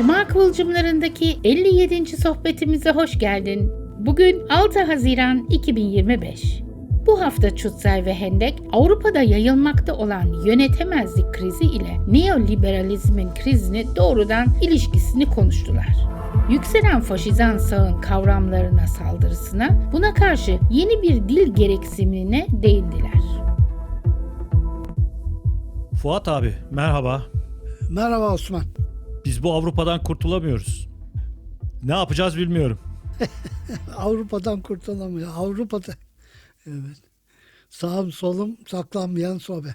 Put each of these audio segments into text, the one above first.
Cuma Kıvılcımlarındaki 57. sohbetimize hoş geldin. Bugün 6 Haziran 2025. Bu hafta Çutsay ve Hendek Avrupa'da yayılmakta olan yönetemezlik krizi ile neoliberalizmin krizini doğrudan ilişkisini konuştular. Yükselen faşizan sağın kavramlarına saldırısına, buna karşı yeni bir dil gereksinimine değindiler. Fuat abi merhaba. Merhaba Osman. Biz bu Avrupa'dan kurtulamıyoruz. Ne yapacağız bilmiyorum. Avrupa'dan kurtulamıyor. Avrupa'da. Evet. Sağım solum saklanmayan sobe.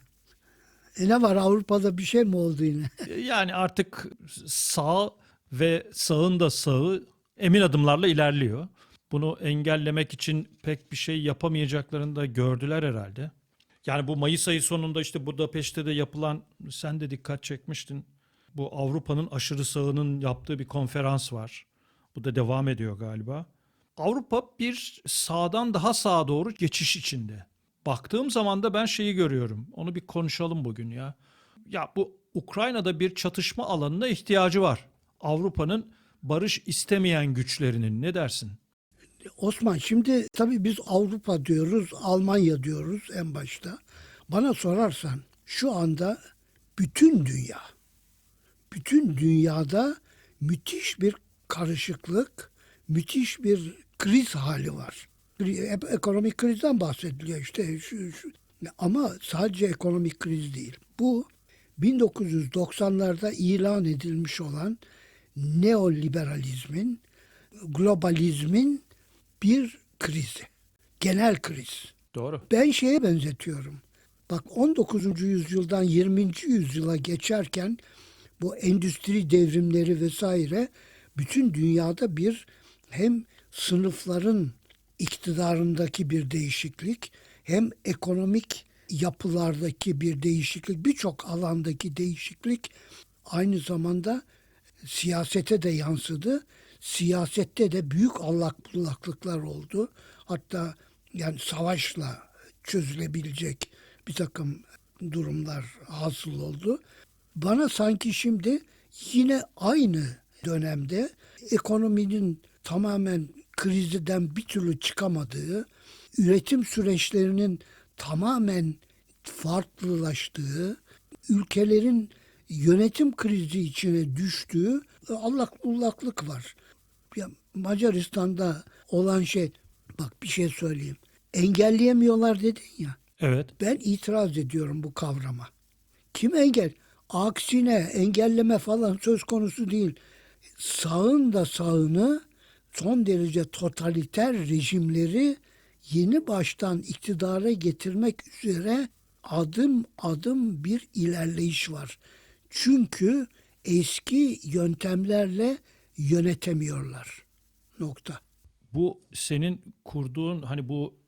E ne var Avrupa'da bir şey mi oldu yine? Yani artık sağ ve sağın da sağı emin adımlarla ilerliyor. Bunu engellemek için pek bir şey yapamayacaklarını da gördüler herhalde. Yani bu Mayıs ayı sonunda işte Budapeşte de yapılan sen de dikkat çekmiştin. Bu Avrupa'nın aşırı sağının yaptığı bir konferans var. Bu da devam ediyor galiba. Avrupa bir sağdan daha sağa doğru geçiş içinde. Baktığım zaman da ben şeyi görüyorum. Onu bir konuşalım bugün ya. Ya bu Ukrayna'da bir çatışma alanına ihtiyacı var. Avrupa'nın barış istemeyen güçlerinin ne dersin? Osman şimdi tabii biz Avrupa diyoruz, Almanya diyoruz en başta. Bana sorarsan şu anda bütün dünya, bütün dünyada müthiş bir karışıklık, müthiş bir kriz hali var. Ekonomik krizden bahsediliyor işte. Şu, şu. Ama sadece ekonomik kriz değil. Bu 1990'larda ilan edilmiş olan neoliberalizmin, globalizmin bir krizi. Genel kriz. Doğru. Ben şeye benzetiyorum. Bak 19. yüzyıldan 20. yüzyıla geçerken bu endüstri devrimleri vesaire bütün dünyada bir hem sınıfların iktidarındaki bir değişiklik hem ekonomik yapılardaki bir değişiklik, birçok alandaki değişiklik aynı zamanda siyasete de yansıdı. Siyasette de büyük allak bullaklıklar oldu. Hatta yani savaşla çözülebilecek bir takım durumlar hasıl oldu. Bana sanki şimdi yine aynı dönemde ekonominin tamamen krizden bir türlü çıkamadığı, üretim süreçlerinin tamamen farklılaştığı, ülkelerin yönetim krizi içine düştüğü allak bullaklık var. Ya Macaristan'da olan şey, bak bir şey söyleyeyim. Engelleyemiyorlar dedin ya. Evet. Ben itiraz ediyorum bu kavrama. Kim engel? Aksine engelleme falan söz konusu değil. Sağın da sağını son derece totaliter rejimleri yeni baştan iktidara getirmek üzere adım adım bir ilerleyiş var. Çünkü eski yöntemlerle yönetemiyorlar. Nokta. Bu senin kurduğun hani bu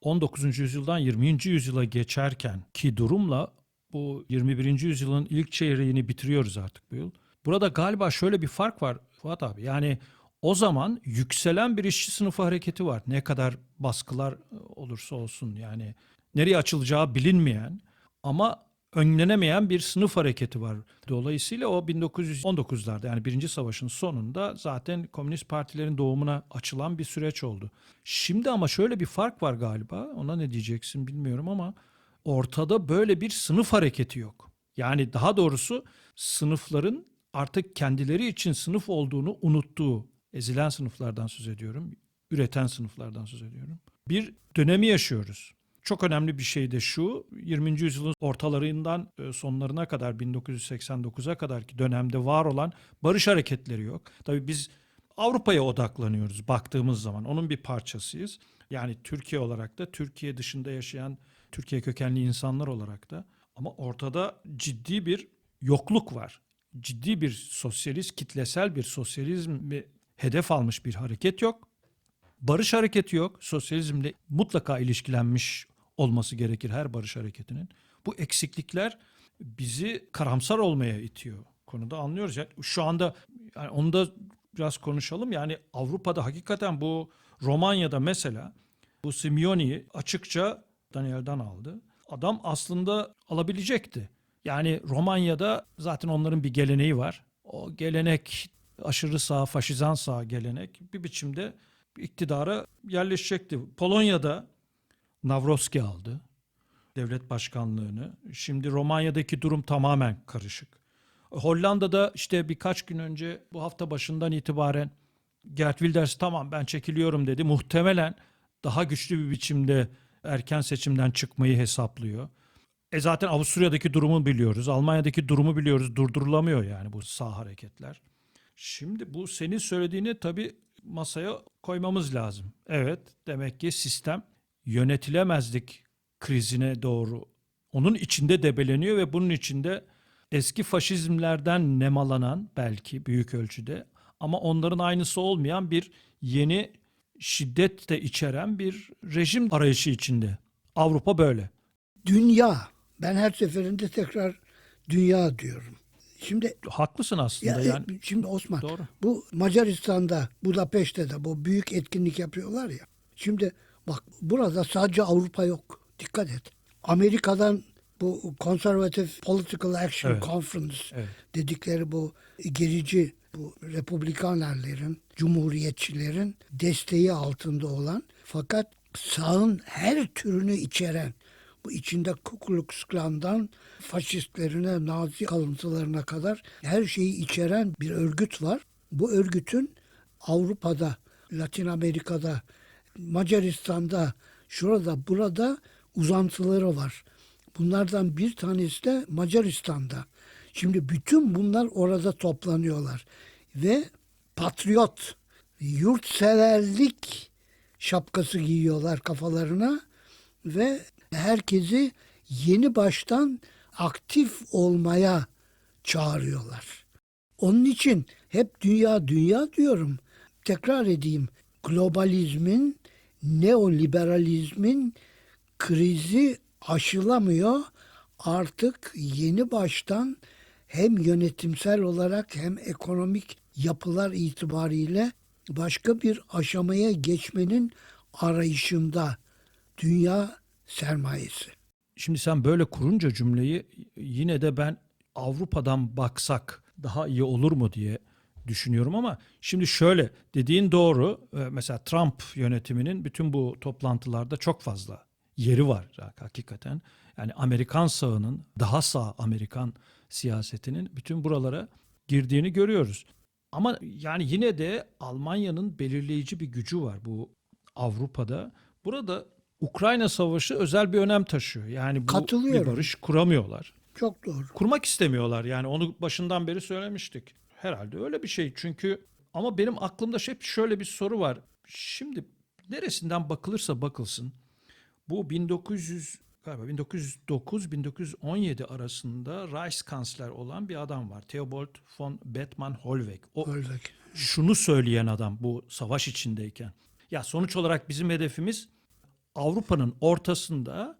19. yüzyıldan 20. yüzyıla geçerken ki durumla bu 21. yüzyılın ilk çeyreğini bitiriyoruz artık bu yıl. Burada galiba şöyle bir fark var Fuat abi. Yani o zaman yükselen bir işçi sınıfı hareketi var. Ne kadar baskılar olursa olsun yani nereye açılacağı bilinmeyen ama önlenemeyen bir sınıf hareketi var. Dolayısıyla o 1919'larda yani Birinci Savaş'ın sonunda zaten komünist partilerin doğumuna açılan bir süreç oldu. Şimdi ama şöyle bir fark var galiba. Ona ne diyeceksin bilmiyorum ama ortada böyle bir sınıf hareketi yok. Yani daha doğrusu sınıfların artık kendileri için sınıf olduğunu unuttuğu, ezilen sınıflardan söz ediyorum, üreten sınıflardan söz ediyorum. Bir dönemi yaşıyoruz. Çok önemli bir şey de şu, 20. yüzyılın ortalarından e, sonlarına kadar 1989'a kadarki dönemde var olan barış hareketleri yok. Tabii biz Avrupa'ya odaklanıyoruz baktığımız zaman. Onun bir parçasıyız. Yani Türkiye olarak da, Türkiye dışında yaşayan Türkiye kökenli insanlar olarak da. Ama ortada ciddi bir yokluk var. Ciddi bir sosyalist, kitlesel bir sosyalizmi hedef almış bir hareket yok. Barış hareketi yok. Sosyalizmle mutlaka ilişkilenmiş olması gerekir her barış hareketinin. Bu eksiklikler bizi karamsar olmaya itiyor. Konuda anlıyoruz. Yani şu anda yani onu da biraz konuşalım. Yani Avrupa'da hakikaten bu Romanya'da mesela bu Simeoni'yi açıkça Daniel'den aldı. Adam aslında alabilecekti. Yani Romanya'da zaten onların bir geleneği var. O gelenek aşırı sağ, faşizan sağ gelenek bir biçimde iktidara yerleşecekti. Polonya'da Navrowski aldı devlet başkanlığını. Şimdi Romanya'daki durum tamamen karışık. Hollanda'da işte birkaç gün önce bu hafta başından itibaren Gert Wilders tamam ben çekiliyorum dedi. Muhtemelen daha güçlü bir biçimde erken seçimden çıkmayı hesaplıyor. E zaten Avusturya'daki durumu biliyoruz. Almanya'daki durumu biliyoruz. Durdurulamıyor yani bu sağ hareketler. Şimdi bu senin söylediğini tabii masaya koymamız lazım. Evet demek ki sistem yönetilemezlik krizine doğru onun içinde debeleniyor ve bunun içinde eski faşizmlerden nemalanan belki büyük ölçüde ama onların aynısı olmayan bir yeni şiddet de içeren bir rejim arayışı içinde. Avrupa böyle. Dünya. Ben her seferinde tekrar dünya diyorum. Şimdi Haklısın aslında ya, e, yani. şimdi Osman Doğru. bu Macaristan'da Budapeşte de bu büyük etkinlik yapıyorlar ya. Şimdi bak burada sadece Avrupa yok. Dikkat et. Amerika'dan bu Conservative Political Action Evet. Conference Evet. dedikleri bu gerici bu Republikanerlerin, Cumhuriyetçilerin desteği altında olan fakat sağın her türünü içeren bu içinde Ku Klux Klan'dan faşistlerine, Nazi kalıntılarına kadar her şeyi içeren bir örgüt var. Bu örgütün Avrupa'da, Latin Amerika'da, Macaristan'da, şurada, burada uzantıları var. Bunlardan bir tanesi de Macaristan'da. Şimdi bütün bunlar orada toplanıyorlar. Ve patriot, yurtseverlik şapkası giyiyorlar kafalarına ve herkesi yeni baştan aktif olmaya çağırıyorlar. Onun için hep dünya dünya diyorum. Tekrar edeyim. Globalizmin, neoliberalizmin krizi aşılamıyor. Artık yeni baştan hem yönetimsel olarak hem ekonomik yapılar itibariyle başka bir aşamaya geçmenin arayışında dünya sermayesi. Şimdi sen böyle kurunca cümleyi yine de ben Avrupa'dan baksak daha iyi olur mu diye düşünüyorum ama şimdi şöyle dediğin doğru. Ee, Mesela Trump yönetiminin bütün bu toplantılarda çok fazla yeri var hakikaten. Yani Amerikan sağının daha sağ Amerikan siyasetinin bütün buralara girdiğini görüyoruz. Ama yani yine de Almanya'nın belirleyici bir gücü var bu Avrupa'da. Burada Ukrayna Savaşı özel bir önem taşıyor. Yani bu bir barış kuramıyorlar. Çok doğru. Kurmak istemiyorlar yani onu başından beri söylemiştik. Herhalde öyle bir şey çünkü ama benim aklımda hep şöyle bir soru var. Şimdi neresinden bakılırsa bakılsın bu 1900 galiba 1909-1917 arasında Reichskansler olan bir adam var. Theobald von Bethmann Hollweg. O Öyle. şunu söyleyen adam bu savaş içindeyken. Ya sonuç olarak bizim hedefimiz Avrupa'nın ortasında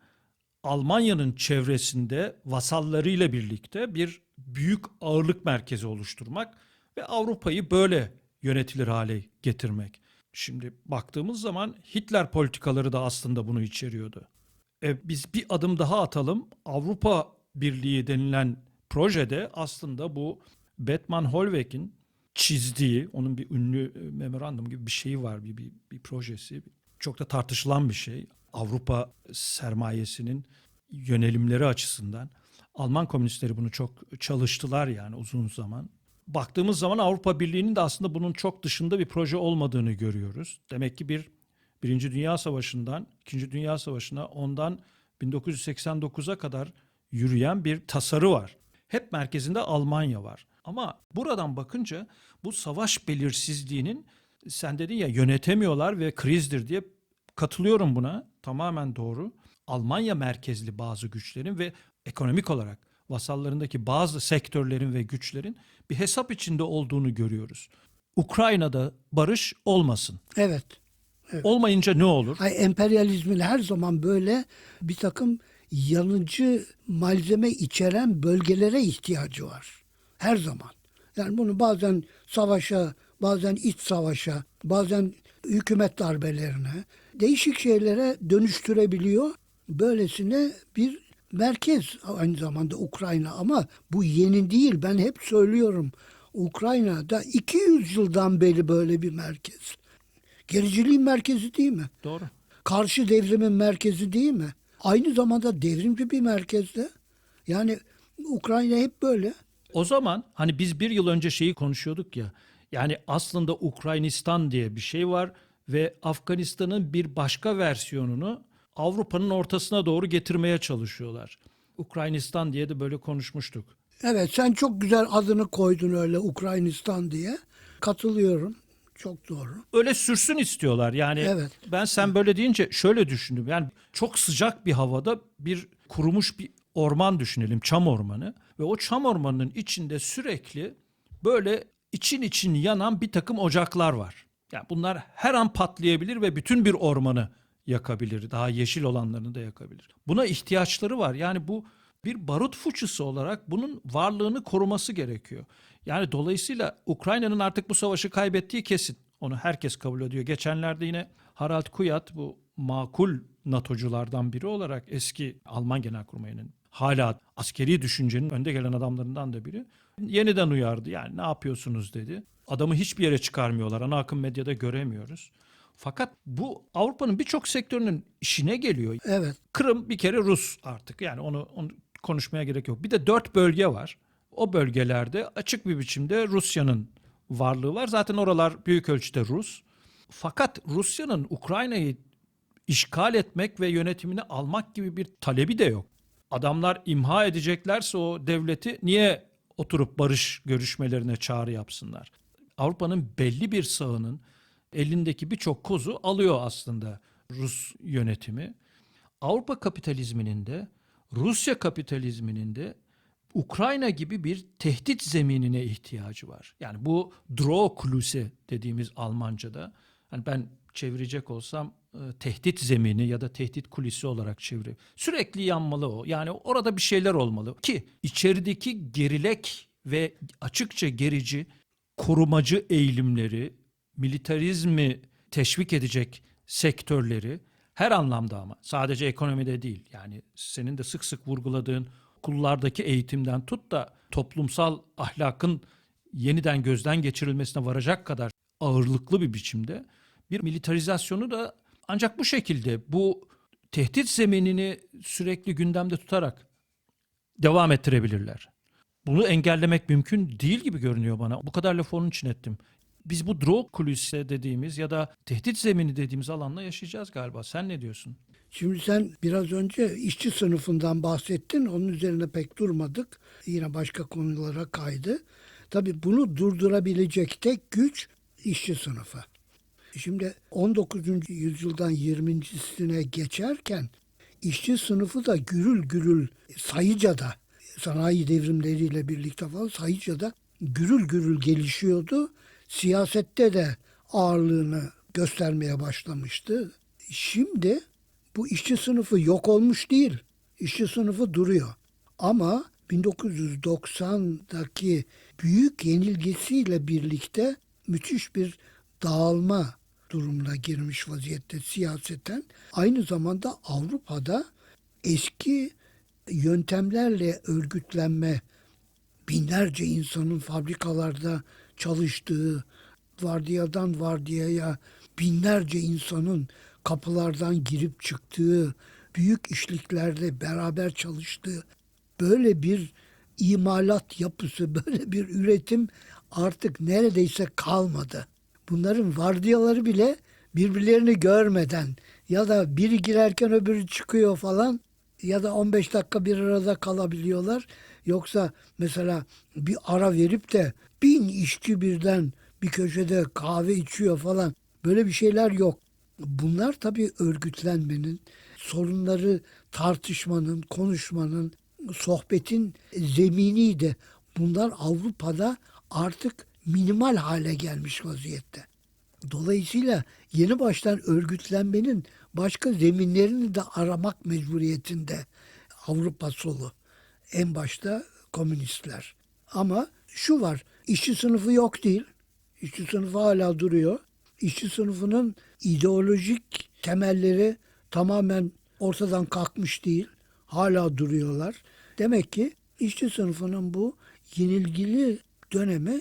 Almanya'nın çevresinde vasallarıyla birlikte bir büyük ağırlık merkezi oluşturmak ve Avrupa'yı böyle yönetilir hale getirmek. Şimdi baktığımız zaman Hitler politikaları da aslında bunu içeriyordu. E, biz bir adım daha atalım. Avrupa Birliği denilen projede aslında bu Batman Hollweg'in çizdiği, onun bir ünlü e, memorandum gibi bir şeyi var, bir, bir, bir projesi. Çok da tartışılan bir şey. Avrupa sermayesinin yönelimleri açısından. Alman komünistleri bunu çok çalıştılar yani uzun zaman. Baktığımız zaman Avrupa Birliği'nin de aslında bunun çok dışında bir proje olmadığını görüyoruz. Demek ki bir Birinci Dünya Savaşı'ndan İkinci Dünya Savaşı'na ondan 1989'a kadar yürüyen bir tasarı var. Hep merkezinde Almanya var. Ama buradan bakınca bu savaş belirsizliğinin sen dedin ya yönetemiyorlar ve krizdir diye katılıyorum buna. Tamamen doğru. Almanya merkezli bazı güçlerin ve ekonomik olarak vasallarındaki bazı sektörlerin ve güçlerin bir hesap içinde olduğunu görüyoruz. Ukrayna'da barış olmasın. Evet. Olmayınca ne olur? Hay emperyalizmin her zaman böyle bir takım yanıcı malzeme içeren bölgelere ihtiyacı var. Her zaman. Yani bunu bazen savaşa, bazen iç savaşa, bazen hükümet darbelerine, değişik şeylere dönüştürebiliyor. Böylesine bir merkez aynı zamanda Ukrayna ama bu yeni değil. Ben hep söylüyorum. Ukrayna'da 200 yıldan beri böyle bir merkez. Gericiliğin merkezi değil mi? Doğru. Karşı devrimin merkezi değil mi? Aynı zamanda devrimci bir merkezde. Yani Ukrayna hep böyle. O zaman hani biz bir yıl önce şeyi konuşuyorduk ya. Yani aslında Ukraynistan diye bir şey var ve Afganistan'ın bir başka versiyonunu Avrupa'nın ortasına doğru getirmeye çalışıyorlar. Ukraynistan diye de böyle konuşmuştuk. Evet sen çok güzel adını koydun öyle Ukraynistan diye. Katılıyorum. Çok doğru. Öyle sürsün istiyorlar. Yani Evet. ben sen böyle deyince şöyle düşündüm. Yani çok sıcak bir havada bir kurumuş bir orman düşünelim. Çam ormanı. Ve o çam ormanının içinde sürekli böyle için için yanan bir takım ocaklar var. Yani bunlar her an patlayabilir ve bütün bir ormanı yakabilir. Daha yeşil olanlarını da yakabilir. Buna ihtiyaçları var. Yani bu bir barut fıçısı olarak bunun varlığını koruması gerekiyor. Yani dolayısıyla Ukrayna'nın artık bu savaşı kaybettiği kesin. Onu herkes kabul ediyor. Geçenlerde yine Harald Kuyat bu makul NATO'culardan biri olarak eski Alman Genelkurmayı'nın hala askeri düşüncenin önde gelen adamlarından da biri. Yeniden uyardı. Yani ne yapıyorsunuz dedi. Adamı hiçbir yere çıkarmıyorlar. Ana akım medyada göremiyoruz. Fakat bu Avrupa'nın birçok sektörünün işine geliyor. Evet. Kırım bir kere Rus artık. Yani onu, onu konuşmaya gerek yok. Bir de dört bölge var. O bölgelerde açık bir biçimde Rusya'nın varlığı var. Zaten oralar büyük ölçüde Rus. Fakat Rusya'nın Ukrayna'yı işgal etmek ve yönetimini almak gibi bir talebi de yok. Adamlar imha edeceklerse o devleti niye oturup barış görüşmelerine çağrı yapsınlar? Avrupa'nın belli bir sağının elindeki birçok kozu alıyor aslında Rus yönetimi. Avrupa kapitalizminin de Rusya kapitalizminin de Ukrayna gibi bir tehdit zeminine ihtiyacı var. Yani bu Drohkulisse dediğimiz Almanca'da hani ben çevirecek olsam e, tehdit zemini ya da tehdit kulisi olarak çeviri. Sürekli yanmalı o. Yani orada bir şeyler olmalı ki içerideki gerilek ve açıkça gerici korumacı eğilimleri, militarizmi teşvik edecek sektörleri her anlamda ama sadece ekonomide değil. Yani senin de sık sık vurguladığın okullardaki eğitimden tut da toplumsal ahlakın yeniden gözden geçirilmesine varacak kadar ağırlıklı bir biçimde bir militarizasyonu da ancak bu şekilde bu tehdit zeminini sürekli gündemde tutarak devam ettirebilirler. Bunu engellemek mümkün değil gibi görünüyor bana. Bu kadar lafı onun için ettim. Biz bu drog kulüse dediğimiz ya da tehdit zemini dediğimiz alanla yaşayacağız galiba. Sen ne diyorsun? Şimdi sen biraz önce işçi sınıfından bahsettin. Onun üzerine pek durmadık. Yine başka konulara kaydı. Tabii bunu durdurabilecek tek güç işçi sınıfı. Şimdi 19. yüzyıldan 20.sine geçerken işçi sınıfı da gürül gürül sayıca da sanayi devrimleriyle birlikte falan sayıca da gürül gürül gelişiyordu. Siyasette de ağırlığını göstermeye başlamıştı. Şimdi bu işçi sınıfı yok olmuş değil. İşçi sınıfı duruyor. Ama 1990'daki büyük yenilgisiyle birlikte müthiş bir dağılma durumuna girmiş vaziyette siyaseten. Aynı zamanda Avrupa'da eski yöntemlerle örgütlenme, binlerce insanın fabrikalarda çalıştığı, vardiyadan vardiyaya binlerce insanın kapılardan girip çıktığı, büyük işliklerde beraber çalıştığı böyle bir imalat yapısı, böyle bir üretim artık neredeyse kalmadı. Bunların vardiyaları bile birbirlerini görmeden ya da biri girerken öbürü çıkıyor falan ya da 15 dakika bir arada kalabiliyorlar. Yoksa mesela bir ara verip de bin işçi birden bir köşede kahve içiyor falan böyle bir şeyler yok. Bunlar tabii örgütlenmenin, sorunları tartışmanın, konuşmanın, sohbetin zeminiydi. Bunlar Avrupa'da artık minimal hale gelmiş vaziyette. Dolayısıyla yeni baştan örgütlenmenin başka zeminlerini de aramak mecburiyetinde Avrupa solu. En başta komünistler. Ama şu var, işçi sınıfı yok değil. İşçi sınıfı hala duruyor. İşçi sınıfının ideolojik temelleri tamamen ortadan kalkmış değil. Hala duruyorlar. Demek ki işçi sınıfının bu yenilgili dönemi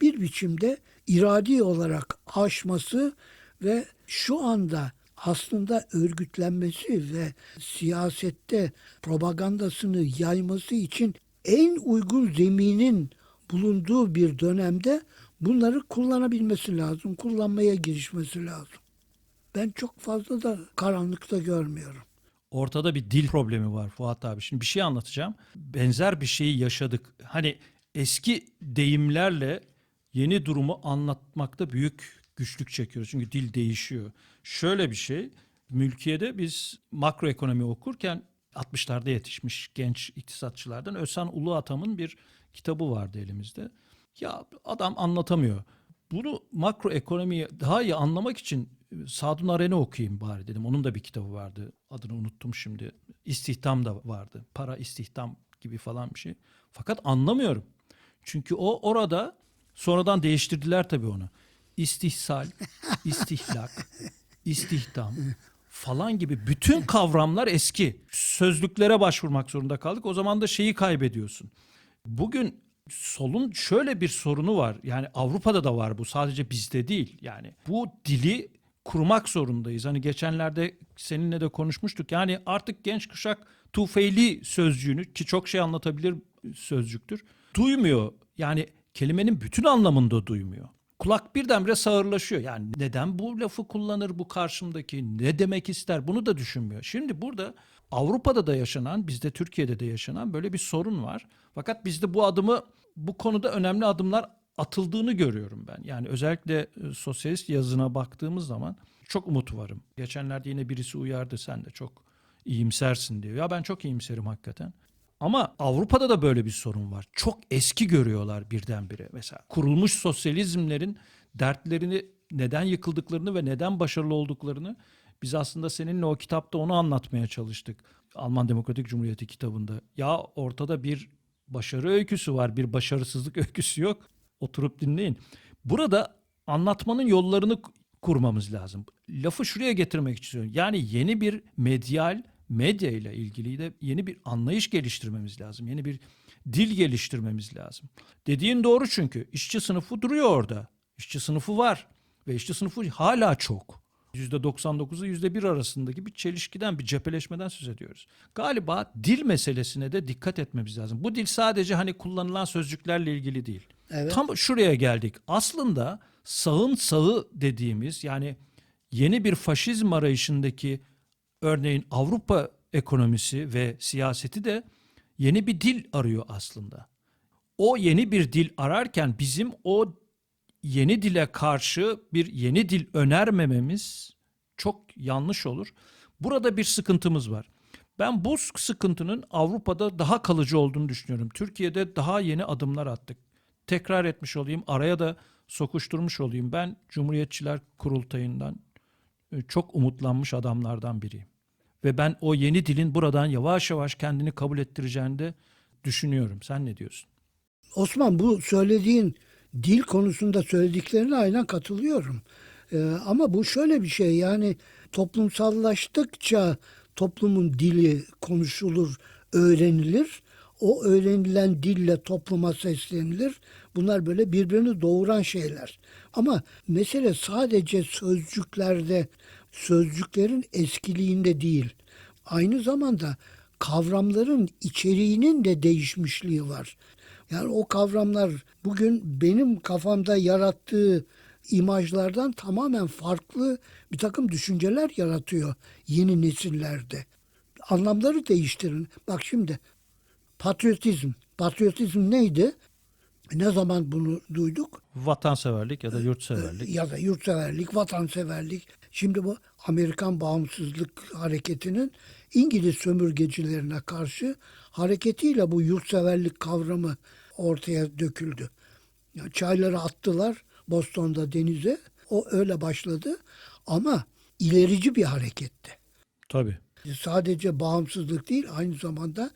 bir biçimde iradi olarak aşması ve şu anda aslında örgütlenmesi ve siyasette propagandasını yayması için en uygun zeminin bulunduğu bir dönemde bunları kullanabilmesi lazım, kullanmaya girişmesi lazım. Ben çok fazla da karanlıkta görmüyorum. Ortada bir dil problemi var Fuat abi. Şimdi bir şey anlatacağım. Benzer bir şeyi yaşadık. Hani eski deyimlerle yeni durumu anlatmakta büyük güçlük çekiyoruz. Çünkü dil değişiyor. Şöyle bir şey. Mülkiye'de biz makroekonomi okurken 60'larda yetişmiş genç iktisatçılardan Özhan Ulu Atam'ın bir kitabı vardı elimizde. Ya adam anlatamıyor. Bunu makroekonomiyi daha iyi anlamak için Sadun Aren'i okuyayım bari dedim. Onun da bir kitabı vardı. Adını unuttum şimdi. İstihdam da vardı. Para istihdam gibi falan bir şey. Fakat anlamıyorum. Çünkü o orada sonradan değiştirdiler tabii onu. İstihsal, istihlak, istihdam falan gibi bütün kavramlar eski. Sözlüklere başvurmak zorunda kaldık. O zaman da şeyi kaybediyorsun. Bugün solun şöyle bir sorunu var. Yani Avrupa'da da var bu. Sadece bizde değil. Yani bu dili kurmak zorundayız. Hani geçenlerde seninle de konuşmuştuk. Yani artık genç kuşak tufeyli sözcüğünü ki çok şey anlatabilir sözcüktür. Duymuyor. Yani kelimenin bütün anlamında duymuyor. Kulak birdenbire sağırlaşıyor. Yani neden bu lafı kullanır bu karşımdaki? Ne demek ister? Bunu da düşünmüyor. Şimdi burada Avrupa'da da yaşanan, bizde Türkiye'de de yaşanan böyle bir sorun var. Fakat bizde bu adımı bu konuda önemli adımlar atıldığını görüyorum ben. Yani özellikle e, sosyalist yazına baktığımız zaman çok umut varım. Geçenlerde yine birisi uyardı sen de çok iyimsersin diyor. Ya ben çok iyimserim hakikaten. Ama Avrupa'da da böyle bir sorun var. Çok eski görüyorlar birdenbire. Mesela kurulmuş sosyalizmlerin dertlerini neden yıkıldıklarını ve neden başarılı olduklarını biz aslında seninle o kitapta onu anlatmaya çalıştık. Alman Demokratik Cumhuriyeti kitabında. Ya ortada bir başarı öyküsü var, bir başarısızlık öyküsü yok. Oturup dinleyin. Burada anlatmanın yollarını kurmamız lazım. Lafı şuraya getirmek istiyorum. Yani yeni bir medyal medya ile ilgili de yeni bir anlayış geliştirmemiz lazım. Yeni bir dil geliştirmemiz lazım. Dediğin doğru çünkü işçi sınıfı duruyor orada. İşçi sınıfı var ve işçi sınıfı hala çok. %99'u %1 arasındaki bir çelişkiden, bir cepheleşmeden söz ediyoruz. Galiba dil meselesine de dikkat etmemiz lazım. Bu dil sadece hani kullanılan sözcüklerle ilgili değil. Evet. Tam şuraya geldik. Aslında sağın sağı dediğimiz yani yeni bir faşizm arayışındaki örneğin Avrupa ekonomisi ve siyaseti de yeni bir dil arıyor aslında. O yeni bir dil ararken bizim o yeni dile karşı bir yeni dil önermememiz çok yanlış olur. Burada bir sıkıntımız var. Ben bu sıkıntının Avrupa'da daha kalıcı olduğunu düşünüyorum. Türkiye'de daha yeni adımlar attık. Tekrar etmiş olayım, araya da sokuşturmuş olayım. Ben Cumhuriyetçiler Kurultayı'ndan e, çok umutlanmış adamlardan biriyim. Ve ben o yeni dilin buradan yavaş yavaş kendini kabul ettireceğini de düşünüyorum. Sen ne diyorsun? Osman bu söylediğin dil konusunda söylediklerine aynen katılıyorum. Ee, ama bu şöyle bir şey yani toplumsallaştıkça toplumun dili konuşulur, öğrenilir. O öğrenilen dille topluma seslenilir. Bunlar böyle birbirini doğuran şeyler. Ama mesele sadece sözcüklerde, sözcüklerin eskiliğinde değil. Aynı zamanda kavramların içeriğinin de değişmişliği var. Yani o kavramlar bugün benim kafamda yarattığı imajlardan tamamen farklı bir takım düşünceler yaratıyor yeni nesillerde. Anlamları değiştirin. Bak şimdi patriotizm. Patriotizm neydi? Ne zaman bunu duyduk? Vatanseverlik ya da yurtseverlik. Ya da yurtseverlik, vatanseverlik. Şimdi bu Amerikan bağımsızlık hareketinin İngiliz sömürgecilerine karşı hareketiyle bu yurtseverlik kavramı ortaya döküldü. Yani çayları attılar Boston'da denize. O öyle başladı ama ilerici bir hareketti. Tabii. Sadece bağımsızlık değil aynı zamanda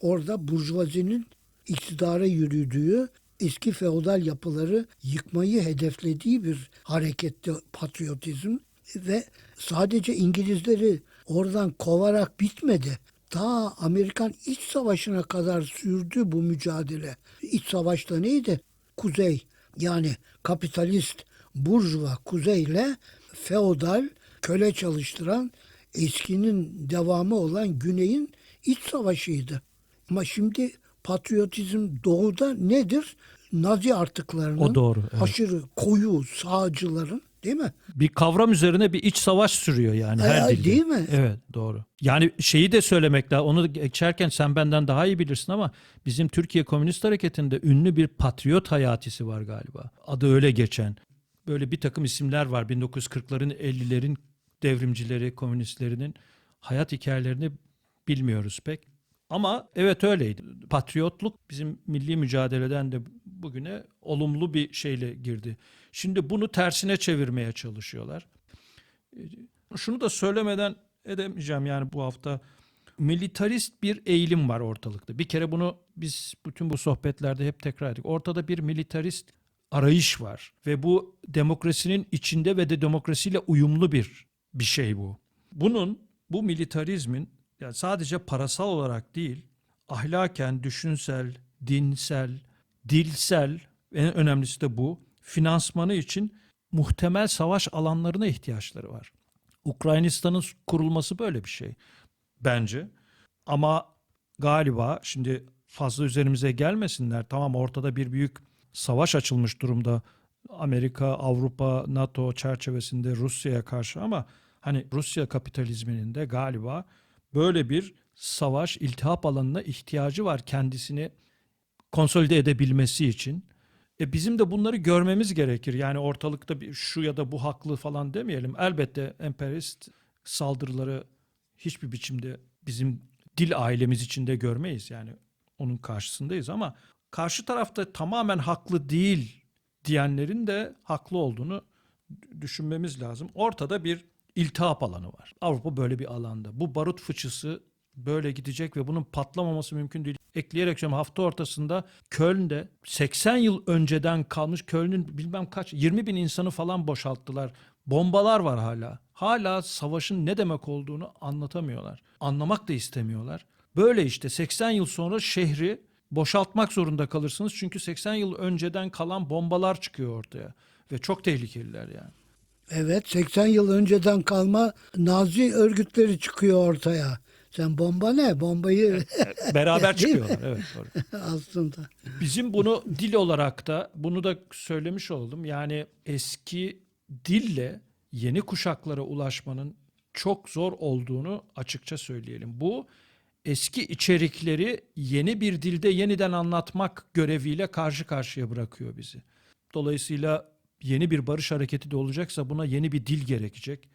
orada burjuvazinin iktidara yürüdüğü eski feodal yapıları yıkmayı hedeflediği bir hareketti patriotizm ve sadece İngilizleri oradan kovarak bitmedi. Ta Amerikan İç Savaşı'na kadar sürdü bu mücadele. İç Savaş'ta neydi? Kuzey Yani kapitalist burjuva kuzeyle feodal köle çalıştıran eskinin devamı olan güneyin iç savaşıydı. Ama şimdi patriotizm doğuda nedir? Nazi artıklarının O doğru, evet. aşırı koyu sağcıların değil mi? Bir kavram üzerine bir iç savaş sürüyor yani her dilde. değil mi? Evet doğru. Yani şeyi de söylemek lazım. Onu geçerken sen benden daha iyi bilirsin ama bizim Türkiye Komünist Hareketi'nde ünlü bir patriot hayatisi var galiba. Adı öyle geçen. Böyle bir takım isimler var. 1940'ların 50'lerin devrimcileri, komünistlerinin hayat hikayelerini bilmiyoruz pek. Ama evet öyleydi. Patriotluk bizim milli mücadeleden de bugüne olumlu bir şeyle girdi. Şimdi bunu tersine çevirmeye çalışıyorlar. Şunu da söylemeden edemeyeceğim yani bu hafta militarist bir eğilim var ortalıkta. Bir kere bunu biz bütün bu sohbetlerde hep tekrar ettik. Ortada bir militarist arayış var ve bu demokrasinin içinde ve de demokrasiyle uyumlu bir bir şey bu. Bunun bu militarizmin yani sadece parasal olarak değil, ahlaken, düşünsel, dinsel, dilsel en önemlisi de bu finansmanı için muhtemel savaş alanlarına ihtiyaçları var. Ukraynistan'ın kurulması böyle bir şey bence. Ama galiba şimdi fazla üzerimize gelmesinler. Tamam ortada bir büyük savaş açılmış durumda. Amerika, Avrupa, NATO çerçevesinde Rusya'ya karşı ama hani Rusya kapitalizminin de galiba böyle bir savaş iltihap alanına ihtiyacı var kendisini konsolide edebilmesi için. E bizim de bunları görmemiz gerekir. Yani ortalıkta bir şu ya da bu haklı falan demeyelim. Elbette emperyalist saldırıları hiçbir biçimde bizim dil ailemiz içinde görmeyiz. Yani onun karşısındayız ama karşı tarafta tamamen haklı değil diyenlerin de haklı olduğunu düşünmemiz lazım. Ortada bir iltihap alanı var. Avrupa böyle bir alanda. Bu barut fıçısı böyle gidecek ve bunun patlamaması mümkün değil. Ekleyerek söyleyeyim hafta ortasında Köln'de 80 yıl önceden kalmış Köln'ün bilmem kaç 20 bin insanı falan boşalttılar. Bombalar var hala. Hala savaşın ne demek olduğunu anlatamıyorlar. Anlamak da istemiyorlar. Böyle işte 80 yıl sonra şehri boşaltmak zorunda kalırsınız. Çünkü 80 yıl önceden kalan bombalar çıkıyor ortaya. Ve çok tehlikeliler yani. Evet 80 yıl önceden kalma Nazi örgütleri çıkıyor ortaya. Sen bomba ne? Bombayı Beraber çıkıyorlar. Evet doğru. aslında. Bizim bunu dil olarak da bunu da söylemiş oldum. Yani eski dille yeni kuşaklara ulaşmanın çok zor olduğunu açıkça söyleyelim. Bu eski içerikleri yeni bir dilde yeniden anlatmak göreviyle karşı karşıya bırakıyor bizi. Dolayısıyla yeni bir barış hareketi de olacaksa buna yeni bir dil gerekecek.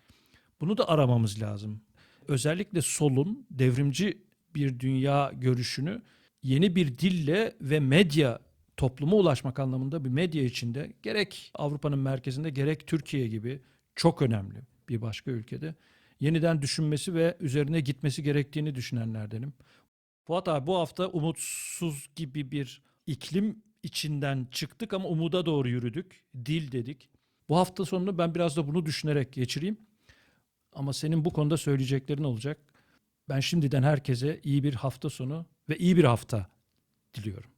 Bunu da aramamız lazım. Özellikle solun devrimci bir dünya görüşünü yeni bir dille ve medya topluma ulaşmak anlamında bir medya içinde gerek Avrupa'nın merkezinde gerek Türkiye gibi çok önemli bir başka ülkede yeniden düşünmesi ve üzerine gitmesi gerektiğini düşünenlerdenim. Fuat abi bu hafta umutsuz gibi bir iklim içinden çıktık ama umuda doğru yürüdük. Dil dedik. Bu hafta sonunu ben biraz da bunu düşünerek geçireyim. Ama senin bu konuda söyleyeceklerin olacak. Ben şimdiden herkese iyi bir hafta sonu ve iyi bir hafta diliyorum.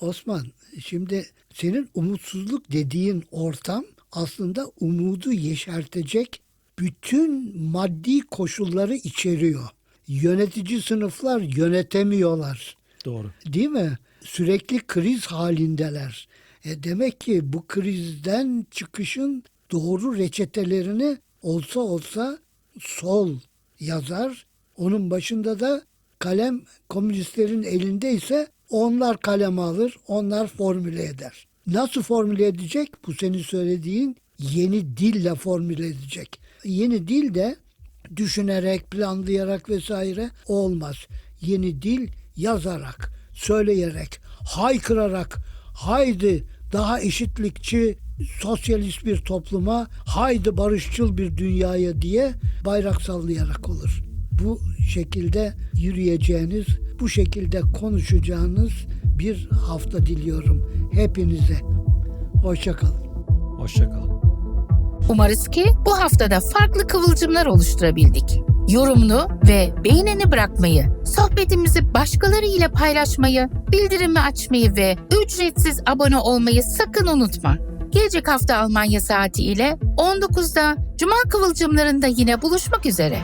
Osman şimdi senin umutsuzluk dediğin ortam aslında umudu yeşertecek bütün maddi koşulları içeriyor. Yönetici sınıflar yönetemiyorlar. Doğru. Değil mi? Sürekli kriz halindeler. E demek ki bu krizden çıkışın doğru reçetelerini olsa olsa sol yazar. Onun başında da kalem komünistlerin elindeyse onlar kaleme alır, onlar formüle eder. Nasıl formüle edecek? Bu senin söylediğin yeni dille formüle edecek. Yeni dil de düşünerek, planlayarak vesaire olmaz. Yeni dil yazarak, söyleyerek, haykırarak, haydi daha eşitlikçi, sosyalist bir topluma, haydi barışçıl bir dünyaya diye bayrak sallayarak olur. Bu şekilde yürüyeceğiniz, bu şekilde konuşacağınız bir hafta diliyorum hepinize. Hoşçakalın. Hoşçakalın. Umarız ki bu haftada farklı kıvılcımlar oluşturabildik. yorumunu ve beğenini bırakmayı, sohbetimizi başkalarıyla paylaşmayı, bildirimi açmayı ve ücretsiz abone olmayı sakın unutma. Gelecek hafta Almanya saati ile 19'da Cuma kıvılcımlarında yine buluşmak üzere.